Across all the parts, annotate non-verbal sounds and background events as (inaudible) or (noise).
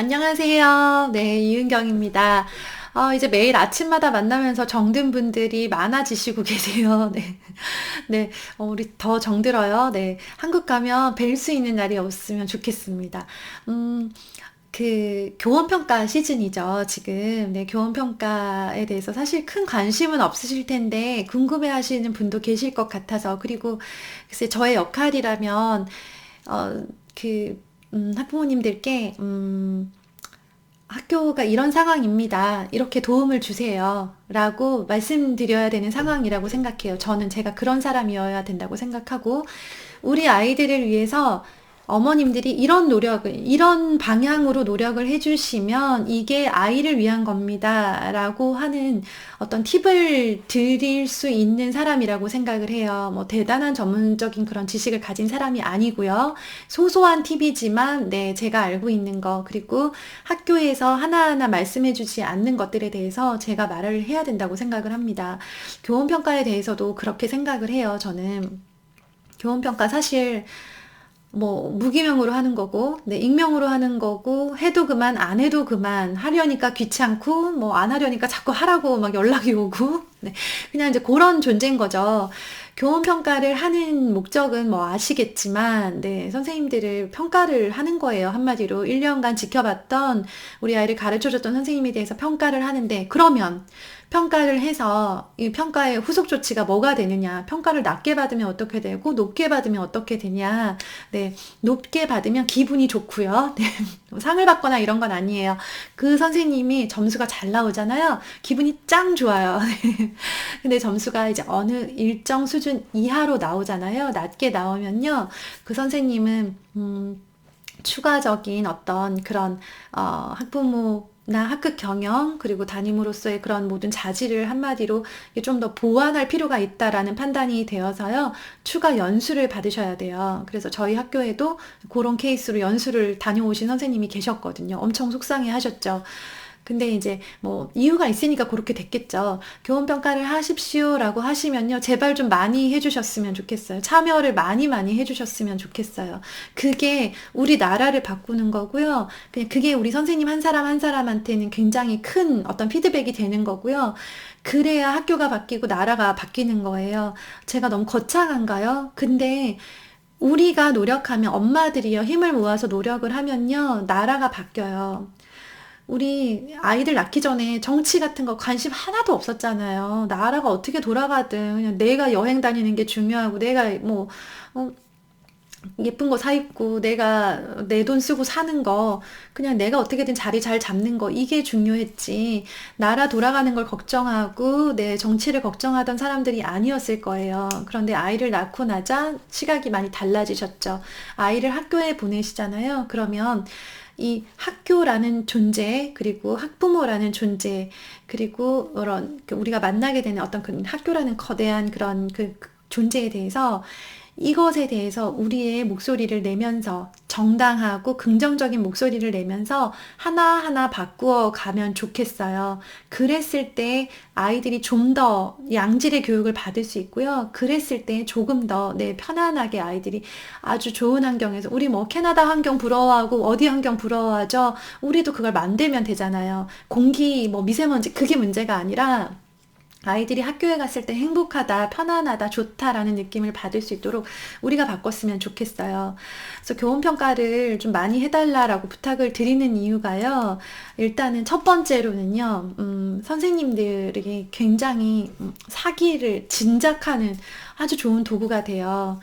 안녕하세요. 네, 이은경입니다. 어, 이제 매일 아침마다 만나면서 정든 분들이 많아지시고 (laughs) 계세요. 네. 네, 어, 우리 더 정들어요. 네. 한국 가면 뵐 수 있는 날이 없으면 좋겠습니다. 음, 그 교원평가 시즌이죠, 지금. 네, 교원평가에 대해서 사실 큰 관심은 없으실 텐데 궁금해 하시는 분도 계실 것 같아서 그리고 글쎄 저의 역할이라면 어, 그 음, 학부모님들께 음, 학교가 이런 상황입니다. 이렇게 도움을 주세요. 라고 말씀드려야 되는 상황이라고 생각해요. 저는 제가 그런 사람이어야 된다고 생각하고, 우리 아이들을 위해서 어머님들이 이런 노력을, 이런 방향으로 노력을 해주시면 이게 아이를 위한 겁니다. 라고 하는 어떤 팁을 드릴 수 있는 사람이라고 생각을 해요. 뭐 대단한 전문적인 그런 지식을 가진 사람이 아니고요. 소소한 팁이지만, 네, 제가 알고 있는 거, 그리고 학교에서 하나하나 말씀해 주지 않는 것들에 대해서 제가 말을 해야 된다고 생각을 합니다. 교원평가에 대해서도 그렇게 생각을 해요, 저는. 교원평가 사실 뭐 무기명으로 하는 거고, 네, 익명으로 하는 거고, 해도 그만, 안 해도 그만, 하려니까 귀찮고, 뭐 안 하려니까 자꾸 하라고 막 연락이 오고, (laughs) 네, 그냥 이제 그런 존재인 거죠. 교원 평가를 하는 목적은 뭐 아시겠지만, 네, 선생님들을 평가를 하는 거예요. 한마디로 1년간 지켜봤던 우리 아이를 가르쳐줬던 선생님에 대해서 평가를 하는데, 그러면 평가를 해서 이 평가의 후속 조치가 뭐가 되느냐, 평가를 낮게 받으면 어떻게 되고, 높게 받으면 어떻게 되냐, 네, 높게 받으면 기분이 좋고요. (laughs) 네, 상을 받거나 이런 건 아니에요. 그 선생님이 점수가 잘 나오잖아요. 기분이 짱 좋아요. (laughs) 네. 근데 점수가 이제 어느 일정 수준 이하로 나오잖아요. 낮게 나오면요. 그 선생님은, 음, 추가적인 어떤 그런, 어, 학부모 나 학급 경영 그리고 담임으로서의 그런 모든 자질을 한마디로 좀 더 보완할 필요가 있다라는 판단이 되어서요 추가 연수를 받으셔야 돼요. 그래서 저희 학교에도 그런 케이스로 연수를 다녀오신 선생님이 계셨거든요. 엄청 속상해 하셨죠. 근데 이제 뭐 이유가 있으니까 그렇게 됐겠죠. 교원 평가를 하십시오라고 하시면요. 제발 좀 많이 해주셨으면 좋겠어요. 참여를 많이 많이 해주셨으면 좋겠어요. 그게 우리 나라를 바꾸는 거고요. 그냥 그게 우리 선생님 한 사람 한 사람한테는 굉장히 큰 어떤 피드백이 되는 거고요. 그래야 학교가 바뀌고 나라가 바뀌는 거예요. 제가 너무 거창한가요? 근데 우리가 노력하면 엄마들이요 힘을 모아서 노력을 하면요 나라가 바뀌어요. 우리 아이들 낳기 전에 정치 같은 거 관심 하나도 없었잖아요. 나라가 어떻게 돌아가든 그냥 내가 여행 다니는 게 중요하고 내가 뭐 어, 예쁜 거 사 입고 내가 내 돈 쓰고 사는 거 그냥 내가 어떻게든 자리 잘 잡는 거 이게 중요했지 나라 돌아가는 걸 걱정하고 내 정치를 걱정하던 사람들이 아니었을 거예요. 그런데 아이를 낳고 나자 시각이 많이 달라지셨죠. 아이를 학교에 보내시잖아요. 그러면 이 학교라는 존재, 그리고 학부모라는 존재, 그리고 그런 그 우리가 만나게 되는 어떤 그 학교라는 거대한 그런 그 존재에 대해서 이것에 대해서 우리의 목소리를 내면서 정당하고 긍정적인 목소리를 내면서 하나하나 바꾸어 가면 좋겠어요. 그랬을 때 아이들이 좀 더 양질의 교육을 받을 수 있고요. 그랬을 때 조금 더 네, 편안하게 아이들이 아주 좋은 환경에서 우리 뭐 캐나다 환경 부러워하고 어디 환경 부러워하죠? 우리도 그걸 만들면 되잖아요. 공기 뭐 미세먼지 그게 문제가 아니라 아이들이 학교에 갔을 때 행복하다, 편안하다, 좋다라는 느낌을 받을 수 있도록 우리가 바꿨으면 좋겠어요. 그래서 교원평가를 좀 많이 해달라라고 부탁을 드리는 이유가요. 일단은 첫 번째로는요, 음, 선생님들이 굉장히 음, 사기를 진작하는 아주 좋은 도구가 돼요.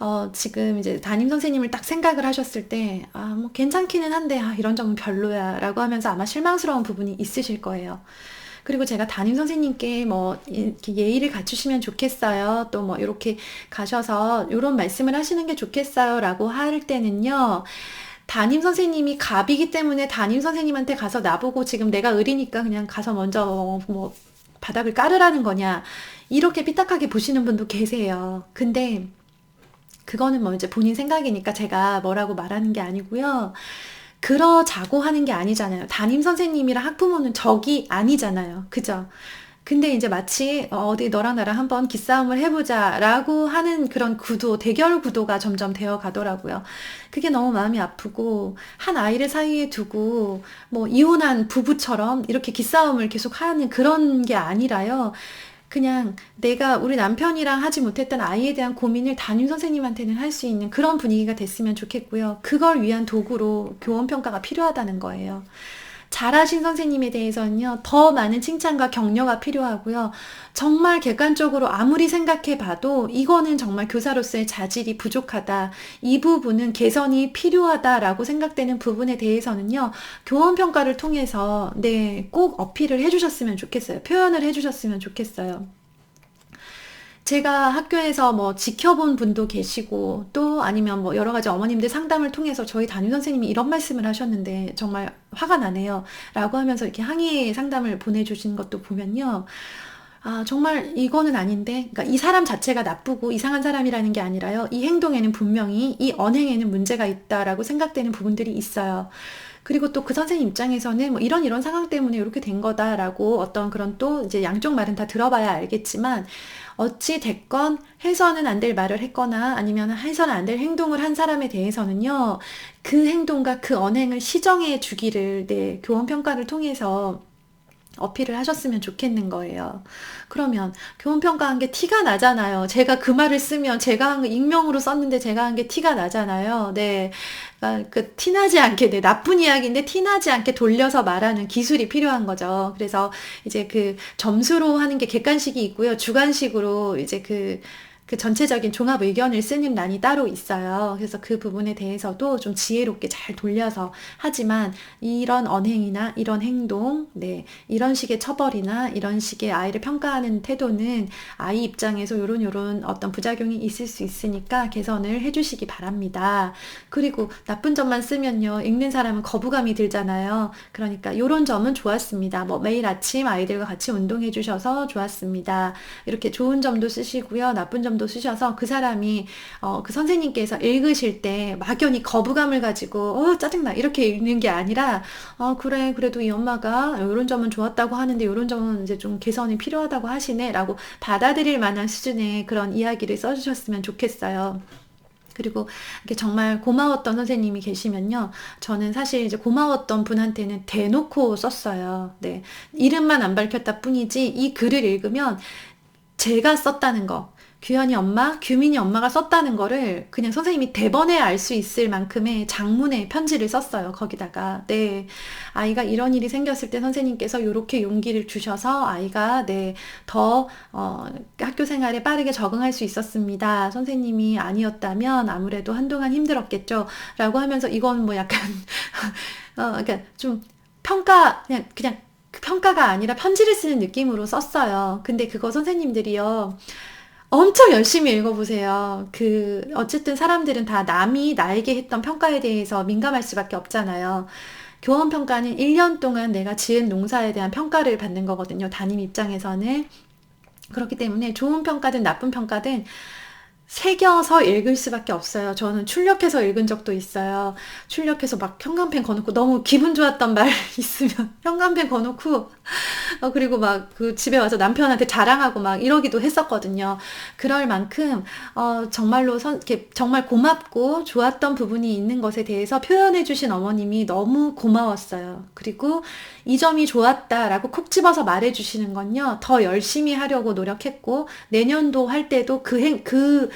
어, 지금 이제 담임 선생님을 딱 생각을 하셨을 때, 아, 뭐 괜찮기는 한데, 아, 이런 점은 별로야. 라고 하면서 아마 실망스러운 부분이 있으실 거예요. 그리고 제가 담임 선생님께 뭐 이렇게 예의를 갖추시면 좋겠어요. 또 뭐 이렇게 가셔서 이런 말씀을 하시는 게 좋겠어요라고 할 때는요. 담임 선생님이 갑이기 때문에 담임 선생님한테 가서 나보고 지금 내가 을이니까 그냥 가서 먼저 뭐 바닥을 깔으라는 거냐. 이렇게 삐딱하게 보시는 분도 계세요. 근데 그거는 뭐 이제 본인 생각이니까 제가 뭐라고 말하는 게 아니고요. 그러자고 하는 게 아니잖아요. 담임 선생님이랑 학부모는 적이 아니잖아요. 그죠? 근데 이제 마치 어, 어디 너랑 나랑 한번 기싸움을 해보자 라고 하는 그런 구도, 대결 구도가 점점 되어 가더라고요. 그게 너무 마음이 아프고 한 아이를 사이에 두고 뭐 이혼한 부부처럼 이렇게 기싸움을 계속 하는 그런 게 아니라요. 그냥 내가 우리 남편이랑 하지 못했던 아이에 대한 고민을 담임 선생님한테는 할 수 있는 그런 분위기가 됐으면 좋겠고요. 그걸 위한 도구로 교원 평가가 필요하다는 거예요. 잘하신 선생님에 대해서는요, 더 많은 칭찬과 격려가 필요하고요. 정말 객관적으로 아무리 생각해 봐도 이거는 정말 교사로서의 자질이 부족하다. 이 부분은 개선이 필요하다라고 생각되는 부분에 대해서는요, 교원 평가를 통해서 네, 꼭 어필을 해주셨으면 좋겠어요. 표현을 해주셨으면 좋겠어요. 제가 학교에서 뭐 지켜본 분도 계시고 또 아니면 뭐 여러 가지 어머님들 상담을 통해서 저희 담임 선생님이 이런 말씀을 하셨는데 정말 화가 나네요. 라고 하면서 이렇게 항의 상담을 보내주신 것도 보면요. 아, 정말 이거는 아닌데, 그러니까 이 사람 자체가 나쁘고 이상한 사람이라는 게 아니라요. 이 행동에는 분명히 이 언행에는 문제가 있다라고 생각되는 부분들이 있어요. 그리고 또 그 선생님 입장에서는 뭐 이런 이런 상황 때문에 이렇게 된 거다라고 어떤 그런 또 이제 양쪽 말은 다 들어봐야 알겠지만 어찌 됐건 해서는 안 될 말을 했거나 아니면 해서는 안 될 행동을 한 사람에 대해서는요, 그 행동과 그 언행을 시정해 주기를, 네, 교원 평가를 통해서 어필을 하셨으면 좋겠는 거예요. 그러면 교원평가한 게 티가 나잖아요. 제가 그 말을 쓰면 제가 한거 익명으로 썼는데 제가 한 게 티가 나잖아요. 네. 그러니까 그 티나지 않게, 네, 나쁜 이야기인데 티나지 않게 돌려서 말하는 기술이 필요한 거죠. 그래서 이제 그 점수로 하는 게 객관식이 있고요. 주관식으로 이제 그 그 전체적인 종합 의견을 쓰는 란이 따로 있어요. 그래서 그 부분에 대해서도 좀 지혜롭게 잘 돌려서 하지만 이런 언행이나 이런 행동, 네, 이런 식의 처벌이나 이런 식의 아이를 평가하는 태도는 아이 입장에서 요런 요런 어떤 부작용이 있을 수 있으니까 개선을 해주시기 바랍니다. 그리고 나쁜 점만 쓰면요, 읽는 사람은 거부감이 들잖아요. 그러니까 요런 점은 좋았습니다. 뭐 매일 아침 아이들과 같이 운동해 주셔서 좋았습니다. 이렇게 좋은 점도 쓰시고요, 나쁜 점 점도 쓰셔서 그 사람이 어, 그 선생님께서 읽으실 때 막연히 거부감을 가지고 어 짜증나 이렇게 읽는 게 아니라 어 그래 그래도 이 엄마가 이런 점은 좋았다고 하는데 이런 점은 이제 좀 개선이 필요하다고 하시네라고 받아들일 만한 수준의 그런 이야기를 써주셨으면 좋겠어요. 그리고 이게 정말 고마웠던 선생님이 계시면요. 저는 사실 이제 고마웠던 분한테는 대놓고 썼어요. 네. 이름만 안 밝혔다 뿐이지 이 글을 읽으면 제가 썼다는 거, 규현이 엄마, 규민이 엄마가 썼다는 거를 그냥 선생님이 대번에 알 수 있을 만큼의 장문의 편지를 썼어요. 거기다가 네 아이가 이런 일이 생겼을 때 선생님께서 이렇게 용기를 주셔서 아이가 네더 어, 학교 생활에 빠르게 적응할 수 있었습니다. 선생님이 아니었다면 아무래도 한동안 힘들었겠죠.라고 하면서 이건 뭐 약간 (laughs) 어 그러니까 좀 평가 그냥 그냥 평가가 아니라 편지를 쓰는 느낌으로 썼어요. 근데 그거 선생님들이요. 엄청 열심히 읽어보세요. 그, 어쨌든 사람들은 다 남이 나에게 했던 평가에 대해서 민감할 수밖에 없잖아요. 교원 평가는 1년 동안 내가 지은 농사에 대한 평가를 받는 거거든요. 담임 입장에서는. 그렇기 때문에 좋은 평가든 나쁜 평가든 새겨서 읽을 수밖에 없어요. 저는 출력해서 읽은 적도 있어요. 출력해서 막 형광펜 거놓고 너무 기분 좋았던 말 (laughs) 있으면 형광펜 거놓고 어, 그리고 막 그 집에 와서 남편한테 자랑하고 막 이러기도 했었거든요. 그럴 만큼 어, 정말로 선, 이렇게 정말 고맙고 좋았던 부분이 있는 것에 대해서 표현해 주신 어머님이 너무 고마웠어요. 그리고 이 점이 좋았다라고 콕 집어서 말해 주시는 건요. 더 열심히 하려고 노력했고 내년도 할 때도 그 행, 그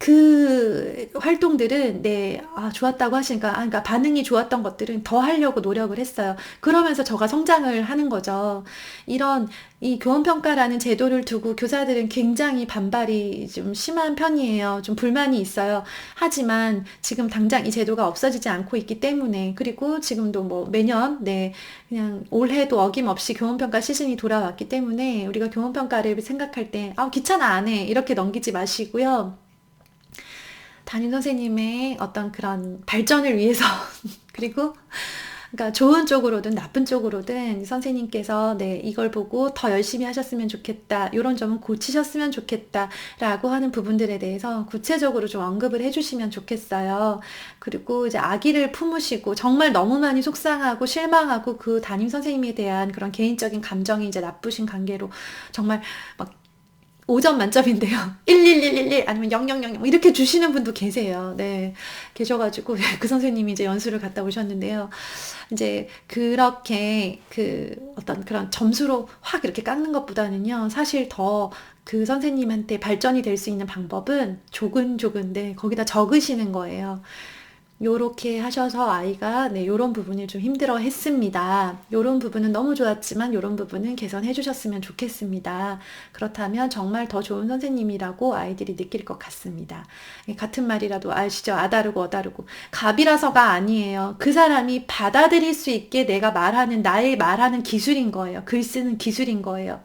그 활동들은 네, 아, 좋았다고 하시니까, 아, 그러니까 반응이 좋았던 것들은 더 하려고 노력을 했어요. 그러면서 저가 성장을 하는 거죠. 이런 이 교원평가라는 제도를 두고 교사들은 굉장히 반발이 좀 심한 편이에요. 좀 불만이 있어요. 하지만 지금 당장 이 제도가 없어지지 않고 있기 때문에, 그리고 지금도 뭐 매년, 네, 그냥 올해도 어김없이 교원평가 시즌이 돌아왔기 때문에 우리가 교원평가를 생각할 때, 아, 귀찮아, 안 해. 이렇게 넘기지 마시고요. 담임 선생님의 어떤 그런 발전을 위해서 (laughs) 그리고 그러니까 좋은 쪽으로든 나쁜 쪽으로든 선생님께서 네, 이걸 보고 더 열심히 하셨으면 좋겠다. 이런 점은 고치셨으면 좋겠다라고 하는 부분들에 대해서 구체적으로 좀 언급을 해주시면 좋겠어요. 그리고 이제 아기를 품으시고 정말 너무 많이 속상하고 실망하고 그 담임 선생님에 대한 그런 개인적인 감정이 이제 나쁘신 관계로 정말 막 5점 만점인데요. (laughs) 11111 아니면 0000 이렇게 주시는 분도 계세요. 네. 계셔가지고 (laughs) 그 선생님이 이제 연수를 갔다 오셨는데요. 이제 그렇게 그 어떤 그런 점수로 확 이렇게 깎는 것보다는요. 사실 더 그 선생님한테 발전이 될 수 있는 방법은 조근조근, 네. 거기다 적으시는 거예요. 요렇게 하셔서 아이가 네, 요런 부분을 좀 힘들어 했습니다. 요런 부분은 너무 좋았지만 요런 부분은 개선해 주셨으면 좋겠습니다. 그렇다면 정말 더 좋은 선생님이라고 아이들이 느낄 것 같습니다. 예, 같은 말이라도 아시죠? 아다르고 어다르고. 갑이라서가 아니에요. 그 사람이 받아들일 수 있게 내가 말하는, 나의 말하는 기술인 거예요. 글 쓰는 기술인 거예요.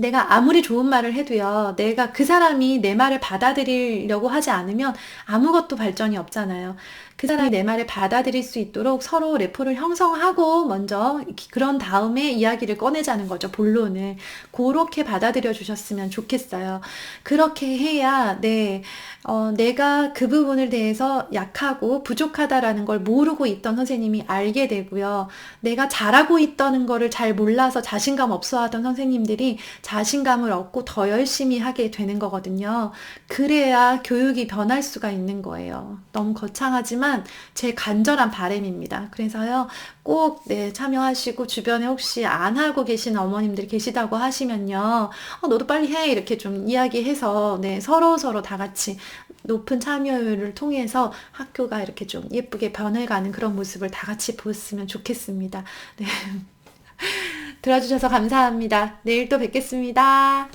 내가 아무리 좋은 말을 해도요, 내가 그 사람이 내 말을 받아들이려고 하지 않으면 아무것도 발전이 없잖아요. 그 사람이 내 말을 받아들일 수 있도록 서로 레포를 형성하고 먼저 그런 다음에 이야기를 꺼내자는 거죠. 본론을. 그렇게 받아들여 주셨으면 좋겠어요. 그렇게 해야, 네, 어, 내가 그 부분을 대해서 약하고 부족하다라는 걸 모르고 있던 선생님이 알게 되고요. 내가 잘하고 있다는 거를 잘 몰라서 자신감 없어 하던 선생님들이 자신감을 얻고 더 열심히 하게 되는 거거든요. 그래야 교육이 변할 수가 있는 거예요. 너무 거창하지만 제 간절한 바램입니다. 그래서요, 꼭, 네, 참여하시고, 주변에 혹시 안 하고 계신 어머님들 계시다고 하시면요, 어, 너도 빨리 해. 이렇게 좀 이야기해서, 네, 서로 서로 다 같이 높은 참여율을 통해서 학교가 이렇게 좀 예쁘게 변해가는 그런 모습을 다 같이 보았으면 좋겠습니다. 네. (laughs) 들어주셔서 감사합니다. 내일 또 뵙겠습니다.